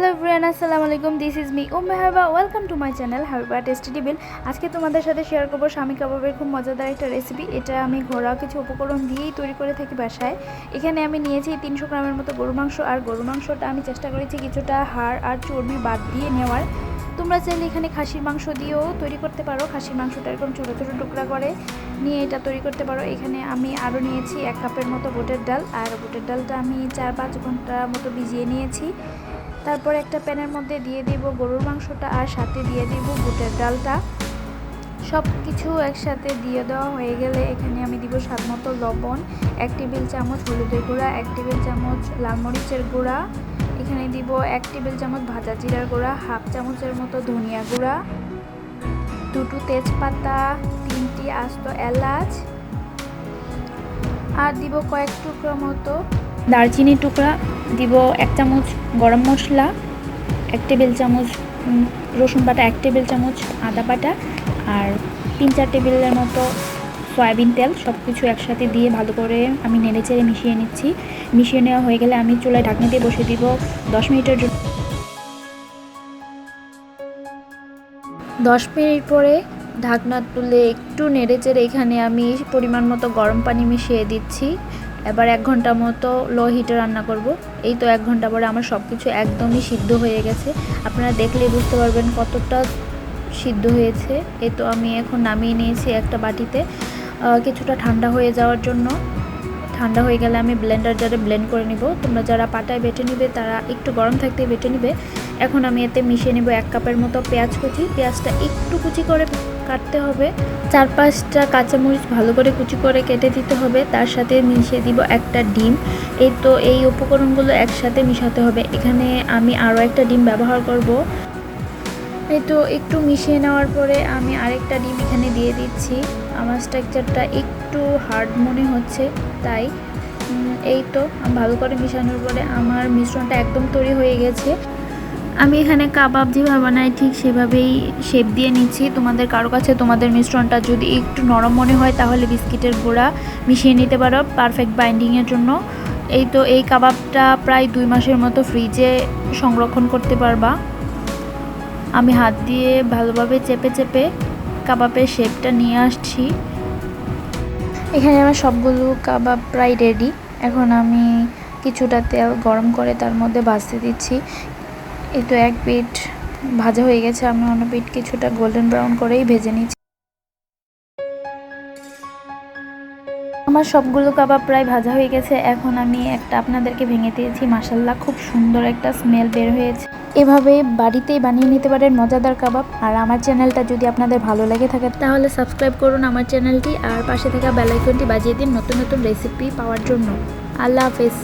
Hello Brian আসসালামু আলাইকুম this is me ও মেহবা welcome to my channel Habiba tasty table আজকে তোমাদের সাথে শেয়ার করব স্বামী কাবাবের খুব মজাদার একটা রেসিপি এটা আমি ঘোরা কিছু উপকরণ দিয়েই তৈরি করে থাকি বাসায়। এখানে আমি নিয়েছি তিনশো গ্রামের মতো গরু মাংস, আর গরু মাংসটা আমি চেষ্টা করেছি কিছুটা হাড় আর চর্বি বাদ দিয়ে নেওয়ার। তোমরা চাইলে এখানে খাসির মাংস দিয়েও তৈরি করতে পারো। খাসির মাংসটা এরকম ছোটো ছোটো টুকরা করে নিয়ে এটা তৈরি করতে পারো। এখানে আমি আরও নিয়েছি এক কাপের মতো বুটের ডাল, আর বুটের ডালটা আমি চার পাঁচ ঘণ্টা মতো ভিজিয়ে নিয়েছি। তারপর একটা প্যানের মধ্যে দিয়ে দিব গরুর মাংসটা আর সাথে দিয়ে দিব বুটের ডালটা। সব কিছু একসাথে দিয়ে দেওয়া হয়ে গেলে এখানে আমি দিব স্বাদ মতো লবণ, এক টেবিল চামচ হলুদের গুঁড়া, এক টেবিল চামচ লাল মরিচের গুঁড়া, এখানে দিব এক টেবিল চামচ ভাজা জিরার গুঁড়া, হাফ চামচের মতো ধনিয়া গুঁড়া, দুটো তেজপাতা, তিনটি আস্ত এলাচ, আর দিব কয়েক টুকরো মতো দারচিনি টুকরা, দিব এক চামচ গরম মশলা, এক টেবিল চামচ রসুন বাটা, এক টেবিল চামচ আদা বাটা আর তিন চার টেবিলের মতো সয়াবিন তেল সব কিছু একসাথে দিয়ে ভালো করে আমি নেড়ে চেড়ে মিশিয়ে নিচ্ছি। মিশিয়ে নেওয়া হয়ে গেলে আমি চুলায় ঢাকনি দিয়ে বসিয়ে দিব দশ মিনিটের জন্য। দশ মিনিট পরে ঢাকনা তুলে একটু নেড়ে চেড়ে এখানে আমি পরিমাণ মতো গরম পানি মিশিয়ে দিচ্ছি। এবার এক ঘণ্টা মতো লো হিটে রান্না করব। এই তো এক ঘণ্টা পরে আমার সব কিছু একদমই সিদ্ধ হয়ে গেছে। আপনারা দেখলেই বুঝতে পারবেন কতটা সিদ্ধ হয়েছে। এই তো আমি এখন নামিয়ে নিয়েছি একটা বাটিতে। কিছুটা ঠান্ডা হয়ে যাওয়ার জন্য। ঠান্ডা হয়ে গেলে আমি ব্লেন্ডার জারে ব্লেন্ড করে নিব। তোমরা যারা পাটায় বেটে নিবে, তারা একটু গরম থাকতে বেটে নিবে। এখন আমি এতে মিশিয়ে নেব এক কাপের মতো পেঁয়াজ কুচি। পেঁয়াজটা একটু কুচি করে কাটতে হবে। চার পাঁচটা কাঁচামরিচ ভালো করে কুচি করে কেটে দিতে হবে। তার সাথে মিশিয়ে দিব একটা ডিম। এই তো এই উপকরণগুলো একসাথে মিশাতে হবে। এখানে আমি আরও একটা ডিম ব্যবহার করব। এই তো একটু মিশিয়ে নেওয়ার পরে আমি আরেকটা ডিম এখানে দিয়ে দিচ্ছি। আমার স্ট্রাকচারটা একটু হার্ড মনে হচ্ছে, তাই এই তো, ভালো করে মিশানোর পরে আমার মিশ্রণটা একদম তৈরি হয়ে গেছে। আমি এখানে কাবাব যেভাবে বানাই, ঠিক সেভাবেই শেপ দিয়ে নিচ্ছি। তোমাদের কারও কাছে তোমাদের মিশ্রণটা যদি একটু নরম মনে হয়, তাহলে বিস্কিটের গুঁড়া মিশিয়ে নিতে পারো পারফেক্ট বাইন্ডিংয়ের জন্য। এই তো এই কাবাবটা প্রায় দুই মাসের মতো ফ্রিজে সংরক্ষণ করতে পারবা। আমি হাত দিয়ে ভালোভাবে চেপে চেপে কাবাবের শেপটা নিয়ে আসছি। এখানে আমার সবগুলো কাবাব প্রায় রেডি এখন আমি কিছুটা তেল গরম করে তার মধ্যে ভাজতে দিচ্ছি। এই তো এক পিঠ ভাজা হয়ে গেছে। আমি অন্য পিঠ কিছুটা গোল্ডেন ব্রাউন করেই ভেজে নিচ্ছি। আমার সবগুলো কাবাব প্রায় ভাজা হয়ে গেছে। এখন আমি একটা আপনাদেরকে ভেঙে দিয়েছি। মাসাল্লাহ খুব সুন্দর একটা স্মেল বের হয়েছে। এভাবে বাড়িতেই বানিয়ে নিতে পারেন মজাদার কাবাব। আর আমার চ্যানেলটা যদি আপনাদের ভালো লেগে থাকে, তাহলে সাবস্ক্রাইব করুন আমার চ্যানেলটি আর পাশে থাকা বেলাইকনটি বাজিয়ে দিন নতুন নতুন রেসিপি পাওয়ার জন্য। আল্লাহ হাফেজ।